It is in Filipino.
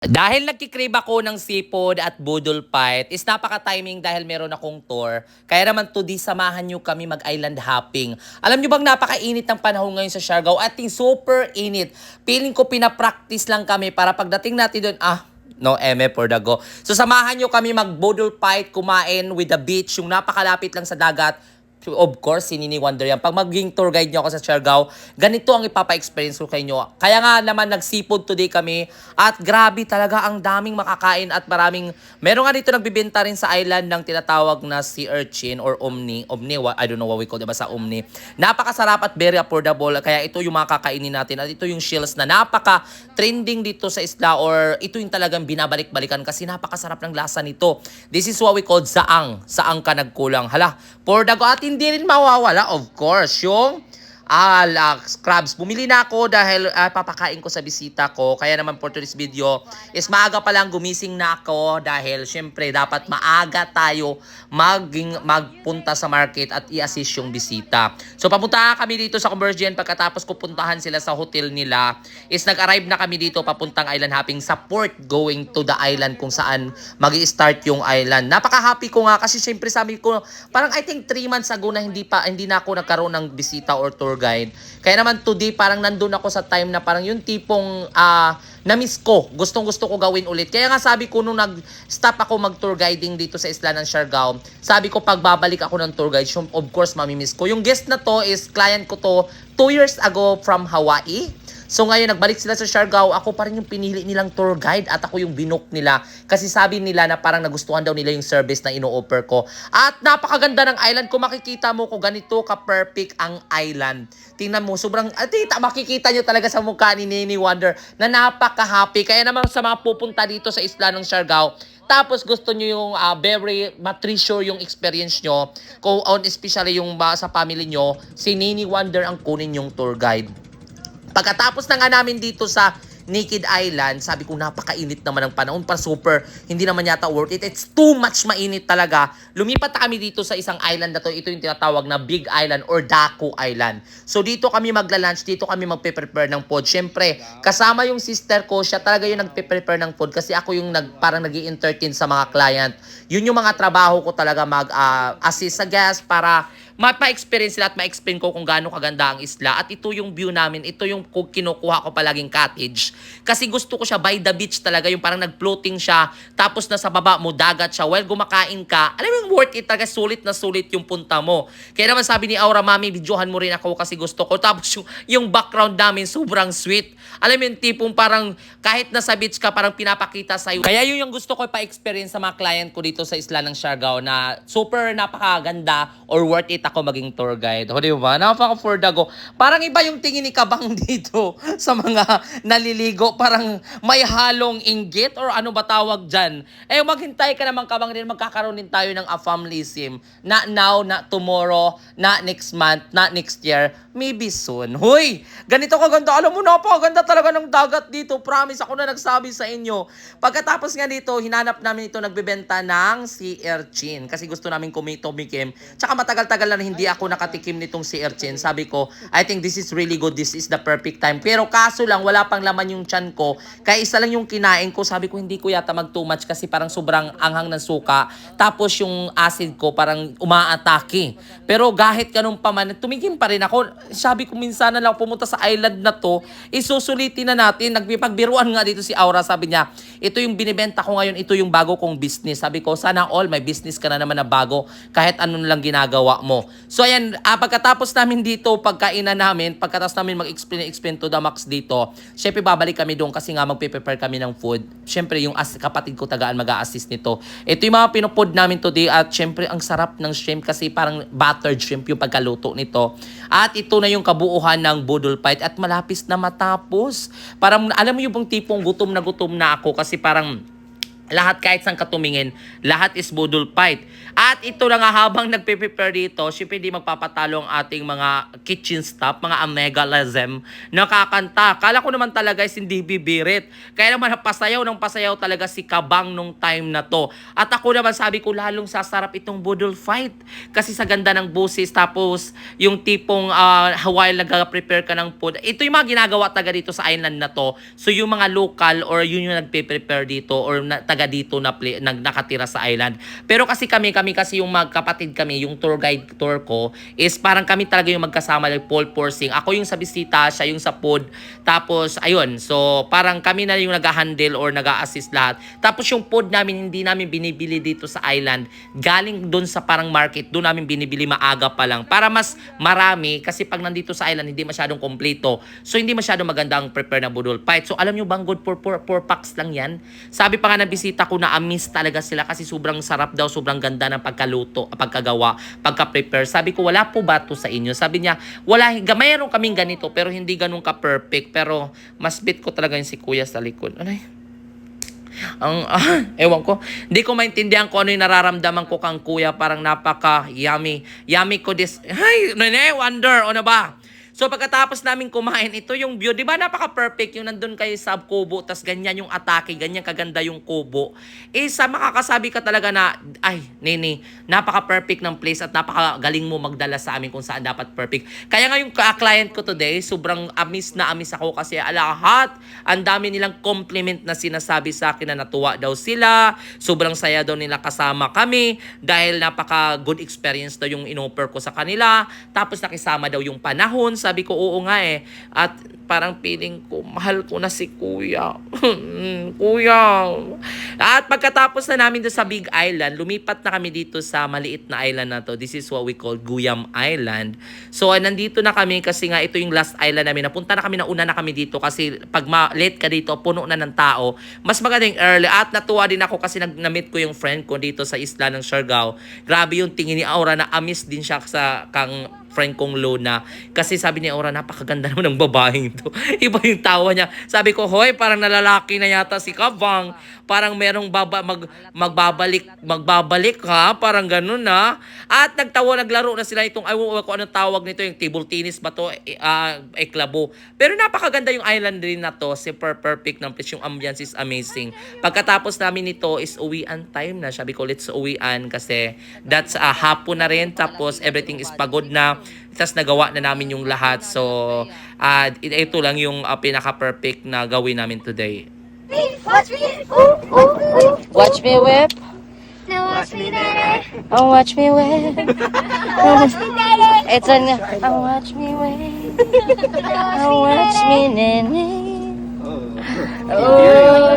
Dahil nagkikrave ako ng seafood at budol fight, is napaka-timing dahil meron akong tour. Kaya naman today, samahan nyo kami mag-island hopping. Alam nyo bang napakainit ng panahon ngayon sa Siargao? Ating super init. Feeling ko pinapractice lang kami para pagdating natin doon, ah, no eme for the go. So samahan nyo kami mag-budol fight, kumain with the beach, yung napakalapit lang sa dagat. Of course, si Nini Wonder yan. Pag maging tour guide nyo ako sa Siargao, ganito ang ipapa-experience ko kay nyo. Kaya nga naman nag-seafood today kami at grabe talaga ang daming makakain at maraming... Meron nga dito nagbibenta rin sa island ng tinatawag na sea urchin or omni. Omni, I don't know what we call it, basta omni. Napakasarap at very affordable. Kaya ito yung mga kakainin natin at ito yung shells na napaka-trending dito sa isla or ito yung talagang binabalik-balikan kasi napakasarap ng lasa nito. This is what we call saang. Saang ka nagkulang. Hala, for the hindi rin mawawala, of course, yung ah, la- crabs. Bumili na ako dahil ah, papakain ko sa bisita ko. Kaya naman for today's video is maaga pa lang gumising na ako dahil syempre dapat maaga tayo maging magpunta sa market at i-assist yung bisita. So papunta kami dito sa Convergent pagkatapos ko puntahan sila sa hotel nila is nag-arrive na kami dito papuntang island hopping sa port going to the island kung saan mag start yung island. Napaka-happy ko nga kasi syempre sabi ko parang I think 3 months ago na hindi pa hindi na ako nagkaroon ng bisita or tour guide. Kaya naman today parang nandun ako sa time na parang yung tipong ah na-miss ko. Gustong gusto ko gawin ulit. Kaya nga sabi ko nung nag-stop ako mag-tour guiding dito sa isla ng Siargao, sabi ko pagbabalik ako ng tour guide, of course mamimiss ko. Yung guest na to is client ko to 2 years ago from Hawaii. So ngayon, nagbalik sila sa Siargao, ako pa rin yung pinili nilang tour guide at ako yung binook nila. Kasi sabi nila na parang nagustuhan daw nila yung service na ino-offer ko. At napakaganda ng island. Kung makikita mo ko ganito ka-perfect ang island. Tingnan mo, sobrang, at tita, makikita nyo talaga sa mukha ni Nini Wonder na napaka-happy. Kaya naman sa mga pupunta dito sa isla ng Siargao, tapos gusto nyo yung ah, very matreasure yung experience nyo, kung on especially yung ba, sa family nyo, si Nini Wonder ang kunin yung tour guide. Pagkatapos na nga namin dito sa Naked Island, sabi ko napakainit naman ang panahon pa super, hindi naman yata worth it. It's too much mainit talaga. Lumipat kami dito sa isang island na to. Ito yung tinatawag na Big Island or Daku Island. So dito kami magla-lunch, dito kami magpe-prepare ng food. Syempre, kasama yung sister ko, siya talaga yung nagpe-prepare ng food kasi ako yung nag, parang nag entertain sa mga client. Yun yung mga trabaho ko talaga mag-assist sa guest para mapa-experience sila at ma-explain ko kung gaano kaganda ang isla. At ito yung view namin, ito yung ku- kinukuha ko palaging cottage. Kasi gusto ko siya by the beach talaga, yung parang nag-floating siya, tapos nasa baba mo, dagat siya. While gumakain ka, alam mo yung worth it talaga, sulit na sulit yung punta mo. Kaya naman sabi ni Aura, Mami, videohan mo rin ako kasi gusto ko. Tapos yung, yung background namin, sobrang sweet. Alam mo yung tipong parang kahit nasa beach ka, parang pinapakita sa'yo. Kaya yun yung gusto ko pa-experience sa mga client ko dito sa isla ng Siargao na super napakaganda or worth it ako maging tour guide. O, di ba? Napaka-for the go. Parang iba yung tingin ni Kabang dito sa mga naliligo. Parang may halong inggit or ano ba tawag dyan. Eh, maghintay ka naman Kabang din. Magkakaroon din tayo ng a family sim. Not now, not tomorrow, not next month, not next year. Maybe soon. Hoy! Ganito kaganda. Alam mo, napakaganda talaga ng dagat dito. Promise, ako na nagsabi sa inyo. Pagkatapos nga dito, hinanap namin ito nagbebenta ng sea urchin. Kasi gusto namin kumitumikim. Tsaka matagal-tagal na hindi ako nakatikim nitong sea urchin. Sabi ko, I think this is really good. This is the perfect time. Pero kaso lang, wala pang laman yung chan ko. Kaya isa lang yung kinain ko. Sabi ko, hindi ko yata mag too much kasi parang sobrang anghang ng suka. Tapos yung acid ko parang umaatake. Pero kahit ganun pa man, tumigim pa rin ako. Sabi ko, minsan na lang pumunta sa island na to, isusulitin na natin. Nagpipagbiruan nga dito si Aura. Sabi niya, ito yung binibenta ko ngayon, ito yung bago kong business. Sabi ko, sana all, may business ka na naman na bago kahit ano lang ginagawa mo. So ayan, ah, pagkatapos namin dito, pagkainan namin, pagkatapos namin mag-explain explain to the max dito, syempre babalik kami doon kasi nga magpe-prepare kami ng food. Syempre yung as kapatid ko tagaan mag-a-assist nito. Ito yung mga pinupod namin today at syempre ang sarap ng shrimp kasi parang buttered shrimp yung pagkaluto nito. At ito na yung kabuuhan ng budol fight at malapis na matapos. Parang alam mo yung tipong gutom na gutom na ako kasi parang lahat kahit saan katumingin, lahat is budol fight. At ito na habang nagpe-prepare dito, syempre di magpapatalo ang ating mga kitchen staff, mga amegalazem, nakakanta. Kala ko naman talaga is hindi bibirit. Kaya naman pasayaw ng pasayaw talaga si Kabang nung time na to. At ako naman sabi ko lalong sasarap itong budol fight. Kasi sa ganda ng boses, tapos yung tipong uh, while nag-prepare ka ng food. Ito yung mga ginagawa taga dito sa island na to. So yung mga local or yun yung nagpe-prepare dito or na, taga dito na play, nag, nakatira sa island. Pero kasi kami, kami kasi yung magkapatid kami, yung tour guide tour ko, is parang kami talaga yung magkasama, like Paul Porsing. Ako yung sa bisita, siya yung sa food. Tapos, ayun, so parang kami na yung nag-handle or nag-assist lahat. Tapos yung food namin, hindi namin binibili dito sa island. Galing doon sa parang market, doon namin binibili maaga pa lang. Para mas marami, kasi pag nandito sa island, hindi masyadong kompleto. So, hindi masyadong maganda ang prepare na budol fight. So, alam nyo bang good for 4 packs lang yan? Sabi pa nga ng bisita ko na amis talaga sila kasi sobrang sarap daw, sobrang ganda ng pagkaluto, pagkagawa, pagka-prepare. Sabi ko, wala po ba to sa inyo? Sabi niya, wala, mayroon kaming ganito pero hindi ganun ka-perfect. Pero mas bit ko talaga yung si kuya sa likod. Anay? ang ah, ewan ko hindi ko maintindihan kung ano yung nararamdaman ko kang kuya parang napaka yummy yummy ko this ay nene wonder ano ba So pagkatapos namin kumain, ito yung view. Di ba napaka-perfect yung nandun kayo sa kubo, tas ganyan yung atake, ganyan kaganda yung kubo. Eh sa makakasabi ka talaga na, ay, nene, napaka-perfect ng place at napakagaling mo magdala sa amin kung saan dapat perfect. Kaya nga yung client ko today, sobrang amis na amis ako kasi lahat, ang dami nilang compliment na sinasabi sa akin na natuwa daw sila, sobrang saya daw nila kasama kami dahil napaka good experience daw yung inoffer ko sa kanila. Tapos nakisama daw yung panahon, sabi ko oo nga eh. At parang feeling ko, mahal ko na si kuya. kuya. At pagkatapos na namin doon sa Big Island, lumipat na kami dito sa maliit na island na to. This is what we call Guyam Island. So, nandito na kami kasi nga ito yung last island namin. Napunta na kami, nauna na kami dito kasi pag ma- late ka dito, puno na ng tao. Mas magandang early. At natuwa din ako kasi nag na-meet ko yung friend ko dito sa isla ng Siargao. Grabe yung tingin ni Aura na amis din siya sa kang friend kong Luna. Kasi sabi ni Aura, napakaganda naman ng babaeng to. Iba yung tawa niya. Sabi ko, hoy, parang nalalaki na yata si Kabang. Parang merong baba, mag, magbabalik, magbabalik ha. Parang ganun na. At nagtawa, naglaro na sila itong, ay, ko anong tawag nito, yung table tennis ba to, ah, eklabo. Pero napakaganda yung island din na to. Super perfect ng place. Yung ambience is amazing. Pagkatapos namin nito is uwian time na. Sabi ko, let's uwian kasi that's uh, hapon na rin. Tapos everything is pagod na. Tapos nagawa na namin yung lahat. So, uh, ito lang yung uh, pinaka-perfect na gawin namin today. Watch me. Ooh, ooh, ooh. Watch me whip. Now watch me, daddy. Oh, watch me whip. Watch me, daddy. It's a. Oh, watch me whip. Oh, watch me nene. Oh,